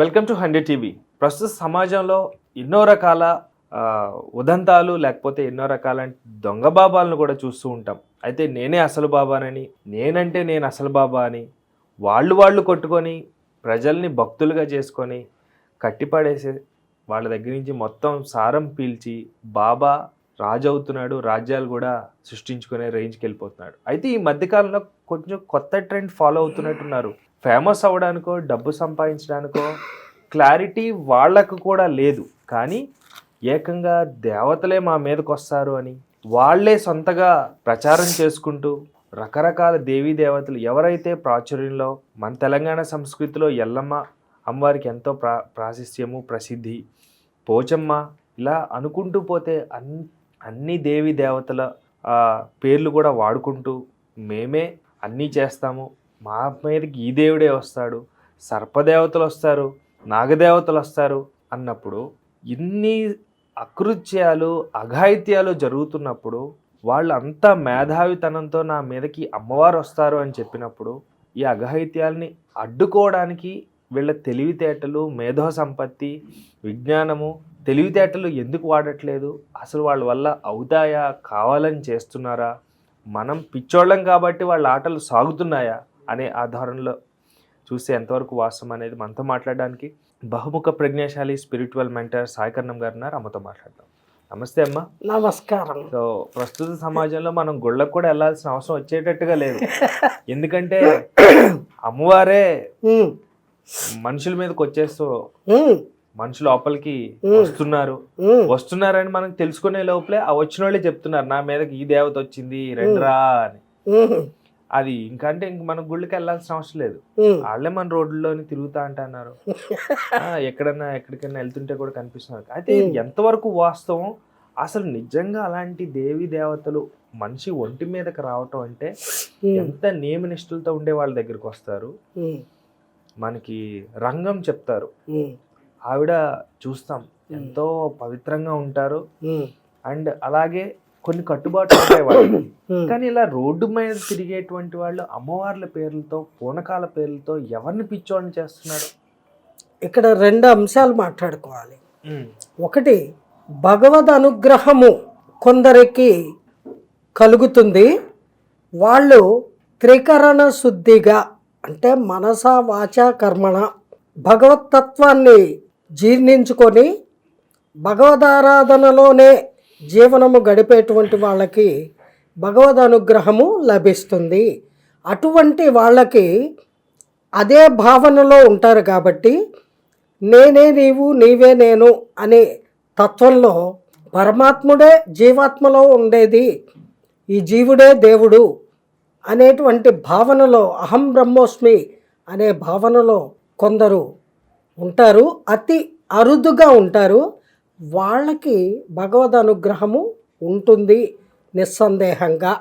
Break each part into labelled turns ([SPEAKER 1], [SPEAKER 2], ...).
[SPEAKER 1] Welcome to hundred TV. ప్రస్తుత సమాజంలో ఎన్నో రకాల ఉదంతాలు లేకపోతే ఎన్నో రకాల దొంగ బాబాలను కూడా చూస్తూ ఉంటాం. అయితే నేనే అసలు బాబానని నేనంటే నేను అసలు బాబా అని వాళ్ళు వాళ్ళు కొట్టుకొని ప్రజల్ని భక్తులుగా చేసుకొని కట్టిపడేసే వాళ్ళ దగ్గర నుంచి మొత్తం సారం పీల్చి బాబా రాజు అవుతున్నాడు రాజ్యాలు కూడా సృష్టించుకునే రేంజ్కి వెళ్ళిపోతున్నాడు. అయితే ఈ మధ్యకాలంలో కొంచెం కొత్త ట్రెండ్ ఫాలో అవుతున్నట్టున్నారు. ఫేమస్ అవ్వడానికో డబ్బు సంపాదించడానికో క్లారిటీ వాళ్ళకు కూడా లేదు. కానీ ఏకంగా దేవతలే మా మీదకి వస్తారు అని వాళ్ళే సొంతగా ప్రచారం చేసుకుంటూ రకరకాల దేవీ దేవతలు ఎవరైతే ప్రాచుర్యంలో మన తెలంగాణ సంస్కృతిలో ఎల్లమ్మ అమ్మవారికి ఎంతో ప్రా ప్రాశస్త్యము ప్రసిద్ధి పోచమ్మ ఇలా అనుకుంటూ పోతే అన్ అన్ని దేవీ దేవతల పేర్లు కూడా వాడుకుంటూ మేమే అన్నీ చేస్తాము. మా మీదకి ఈ దేవుడే వస్తాడు. సర్పదేవతలు వస్తారు నాగదేవతలు వస్తారు అన్నప్పుడు ఇన్ని అకృత్యాలు అఘాయిత్యాలు జరుగుతున్నప్పుడు వాళ్ళు అంతా మేధావితనంతో నా మీదకి అమ్మవారు వస్తారు అని చెప్పినప్పుడు ఈ అఘాయిత్యాలని అడ్డుకోవడానికి వీళ్ళ తెలివితేటలు మేధో సంపత్తి విజ్ఞానము తెలివితేటలు ఎందుకు వాడట్లేదు? అసలు వాళ్ళ వల్ల అవుతాయా? కావాలని చేస్తున్నారా? మనం పిచ్చోళ్ళం కాబట్టి వాళ్ళ ఆటలు సాగుతున్నాయా? అనే ఆధారంలో చూస్తే ఎంతవరకు వాస్తవం అనేది మనతో మాట్లాడడానికి బహుముఖ ప్రజ్ఞాశాలి స్పిరిచువల్ మెంటర్ సాయికర్ణం గారు ఉన్నారు అమ్మతో మాట్లాడదాం. నమస్తే అమ్మ.
[SPEAKER 2] నమస్కారం.
[SPEAKER 1] సో ప్రస్తుత సమాజంలో మనం గుళ్ళకు కూడా వెళ్ళాల్సిన అవసరం వచ్చేటట్టుగా లేదు. ఎందుకంటే అమ్మవారే మనుషుల మీదకి వచ్చేస్తూ మనుషులు లోపలికి వస్తున్నారు. వస్తున్నారని మనం తెలుసుకునే లోపలే ఆ వచ్చిన వాళ్ళే చెప్తున్నారు. నా మీదకి ఈ దేవత వచ్చింది రండిరా అని. అది ఇంకంటే ఇంక మనం గుళ్ళకి వెళ్ళాల్సిన అవసరం లేదు. వాళ్ళే మన రోడ్లలోని తిరుగుతా అంటున్నారు ఎక్కడన్నా ఎక్కడికైనా వెళ్తుంటే కూడా కనిపిస్తున్నారు. అయితే ఎంతవరకు వాస్తవం? అసలు నిజంగా అలాంటి దేవి దేవతలు మనిషి ఒంటి మీదకి రావటం అంటే ఎంత నియమనిష్ఠులతో ఉండే వాళ్ళ దగ్గరికి వస్తారు? మనకి రంగం చెప్తారు. ఆవిడ చూస్తాం. ఎంతో పవిత్రంగా ఉంటారు. అండ్ అలాగే కొన్ని కట్టుబాట్లు ఉంటాయి వాళ్ళకి.
[SPEAKER 2] ఉమ్.
[SPEAKER 1] కానీ ఇలా రోడ్డు మీద తిరిగేటువంటి వాళ్ళు అమ్మవార్ల పేర్లతో పూనకాల పేర్లతో ఎవరిని పిచ్చోని చేస్తున్నారు?
[SPEAKER 2] ఇక్కడ రెండు అంశాలు మాట్లాడుకోవాలి. ఒకటి భగవద్ అనుగ్రహము కొందరికి కలుగుతుంది. వాళ్ళు త్రికరణ శుద్ధిగా అంటే మనస వాచ కర్మణ భగవతత్వాన్ని జీర్ణించుకొని భగవదారాధనలోనే జీవనము గడిపేటువంటి వాళ్ళకి భగవద్ అనుగ్రహము లభిస్తుంది. అటువంటి వాళ్ళకి అదే భావనలో ఉంటారు కాబట్టి నేనే నీవు నీవే నేను అనే తత్వంలో పరమాత్ముడే జీవాత్మలో ఉండేది. ఈ జీవుడే దేవుడు అనేటువంటి భావనలో అహం బ్రహ్మోస్మి అనే భావనలో కొందరు ఉంటారు. అతి అరుదుగా ఉంటారు. వాళ్ళకి భగవద్ అనుగ్రహము ఉంటుంది నిస్సందేహంగా.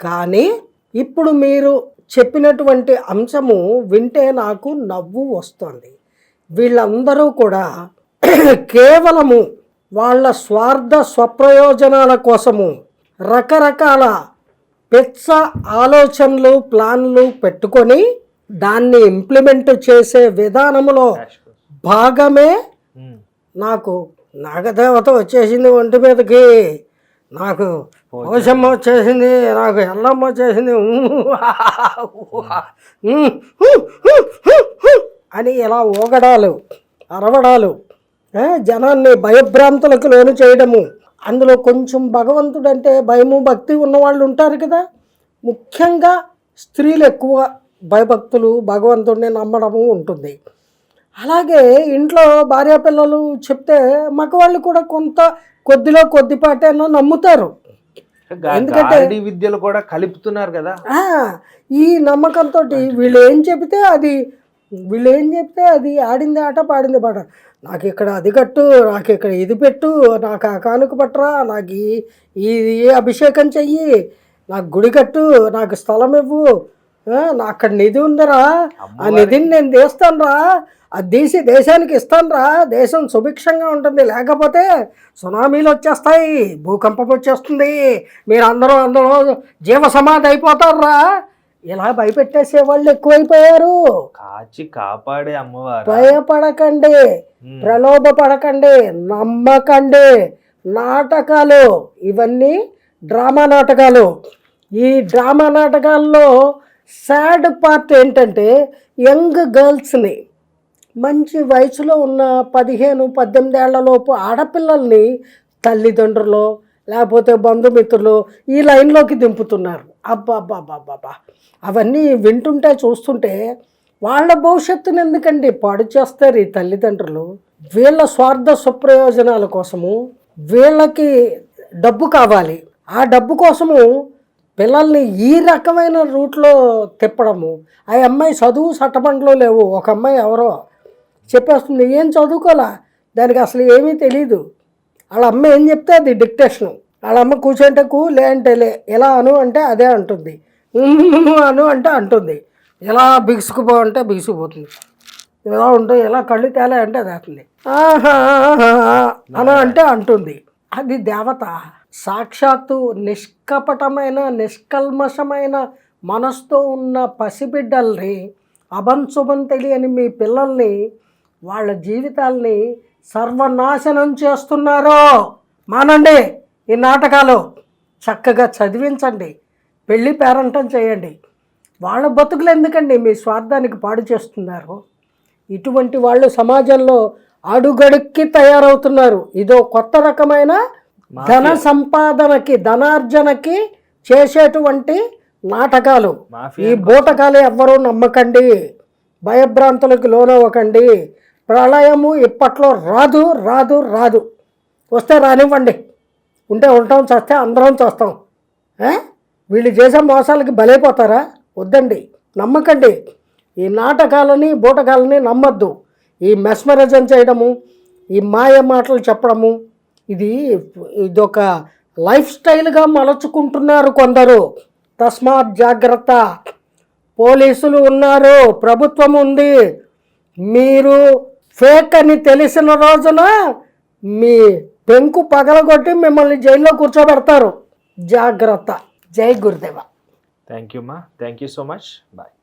[SPEAKER 2] కానీ ఇప్పుడు మీరు చెప్పినటువంటి అంశము వింటే నాకు నవ్వు వస్తుంది. వీళ్ళందరూ కూడా కేవలము వాళ్ళ స్వార్థ స్వప్రయోజనాల కోసము రకరకాల పెచ్చ ఆలోచనలు ప్లాన్లు పెట్టుకొని దాన్ని ఇంప్లిమెంట్ చేసే విధానములో భాగమే నాకు నాగదేవత వచ్చేసింది ఒంటి మీదకి. నాకు పోషమ్మ వచ్చేసింది నాకు ఎల్లమ్మ వచ్చేసింది. అని ఇలా ఊగడాలు అరవడాలు జనాన్ని భయభ్రాంతులకు లోను చేయడము. అందులో కొంచెం భగవంతుడు అంటే భయము భక్తి ఉన్నవాళ్ళు ఉంటారు కదా. ముఖ్యంగా స్త్రీలు ఎక్కువ భయభక్తులు భగవంతుడిని నమ్మడము ఉంటుంది. అలాగే ఇంట్లో భార్య పిల్లలు చెప్తే మగవాళ్ళు కూడా కొంత కొద్దిలో కొద్దిపాటైనా నమ్ముతారు. ఎందుకంటే-
[SPEAKER 1] విద్యలు కూడా కలుపుతున్నారు కదా.
[SPEAKER 2] ఈ నమ్మకంతో వీళ్ళు ఏం చెబితే అది వీళ్ళు ఏం చెప్తే అది ఆడింది ఆట పాడింది పాట. నాకు ఇక్కడ అది కట్టు నాకు ఇక్కడ ఇది పెట్టు నాకు ఆ కానుక పట్టరా నాకు ఈ ఈ అభిషేకం చెయ్యి నాకు గుడి కట్టు నాకు స్థలం ఇవ్వు అక్కడ నిధి ఉందిరా. ఆ నిధిని నేను తీస్తానురా. అది తీసి దేశానికి ఇస్తానురా. దేశం సుభిక్షంగా ఉంటుంది. లేకపోతే సునామీలు వచ్చేస్తాయి. భూకంపం వచ్చేస్తుంది. మీరు అందరూ అందరూ జీవ సమాధి అయిపోతారురా. ఇలా భయపెట్టేసే వాళ్ళు ఎక్కువైపోయారు.
[SPEAKER 1] కాచి కాపాడే అమ్మవారు.
[SPEAKER 2] భయపడకండి. ప్రలోభ పడకండి నమ్మకండి. నాటకాలు. ఇవన్నీ డ్రామా నాటకాలు. ఈ డ్రామా నాటకాల్లో సాడ్ పార్ట్ ఏంటంటే యంగ్ గర్ల్స్ని మంచి వయసులో ఉన్న పదిహేను పద్దెనిమిది ఏళ్ళలోపు ఆడపిల్లల్ని తల్లిదండ్రులు లేకపోతే బంధుమిత్రులు ఈ లైన్లోకి దింపుతున్నారు. అబ్బా అబ్బా అబ్బా అవన్నీ వింటుంటే చూస్తుంటే వాళ్ళ భవిష్యత్తును ఎందుకండి పాడు చేస్తారు ఈ తల్లిదండ్రులు? వీళ్ళ స్వార్థ సుప్రయోజనాల కోసము వీళ్ళకి డబ్బు కావాలి. ఆ డబ్బు కోసము పిల్లల్ని ఈ రకమైన రూట్లో తిప్పడము. ఆ అమ్మాయి చదువు సట్టబండ్లో లేవు. ఒక అమ్మాయి ఎవరో చెప్పేస్తుంది ఏం చదువుకోలే దానికి అసలు ఏమీ తెలియదు వాళ్ళ అమ్మ ఏం చెప్తే అది డిక్టేషను. వాళ్ళ అమ్మ కూర్చుంటే లే అంటే లే ఎలా అను అంటే అదే అంటుంది. అను అంటే అంటుంది. ఎలా బిగుసుకుపో అంటే బిగుసుకుపోతుంది. ఎలా ఉంటుంది ఎలా కళ్ళు తేలా అంటే అది అవుతుంది ఆహా అన అంటే అంటుంది. అది దేవత. సాక్షాత్తు నిష్కపటమైన నిష్కల్మషమైన మనస్తో ఉన్న పసిబిడ్డల్ని అభంశుభం తెలియని మీ పిల్లల్ని వాళ్ళ జీవితాల్ని సర్వనాశనం చేస్తున్నారో. మానండి ఈ నాటకాలు చక్కగా చదివించండి పెళ్ళి పేరంటం చేయండి. వాళ్ళ బతుకులు ఎందుకండి మీ స్వార్థానికి పాడు చేస్తున్నారు? ఇటువంటి వాళ్ళు సమాజంలో అడుగడుక్కి తయారవుతున్నారు. ఇదో కొత్త రకమైన ధన సంపాదనకి ధనార్జనకి చేసేటువంటి నాటకాలు. ఈ బూటకాలు ఎవ్వరూ నమ్మకండి. భయభ్రాంతులకు లోనవ్వకండి. ప్రళయము ఇప్పట్లో రాదు రాదు రాదు. వస్తే రానివ్వండి. ఉంటే ఉంటాం చేస్తే అందరం చేస్తాం? వీళ్ళు చేసే మోసాలకి బలైపోతారా? వద్దండి. నమ్మకండి. ఈ నాటకాలని బూటకాలని నమ్మద్దు. ఈ మెస్మరజం చేయడము ఈ మాయ మాటలు చెప్పడము ఇది ఇదొక లైఫ్ స్టైల్గా మలచుకుంటున్నారు కొందరు. తస్మాత్ జాగ్రత్త. పోలీసులు ఉన్నారు ప్రభుత్వం ఉంది. మీరు ఫేక్ అని తెలిసిన రోజున మీ పెంకు పగలగొట్టి మిమ్మల్ని జైల్లో కూర్చోబెడతారు. జాగ్రత్త. జై గురుదేవ.
[SPEAKER 1] థ్యాంక్ యూ మా thank you so much bye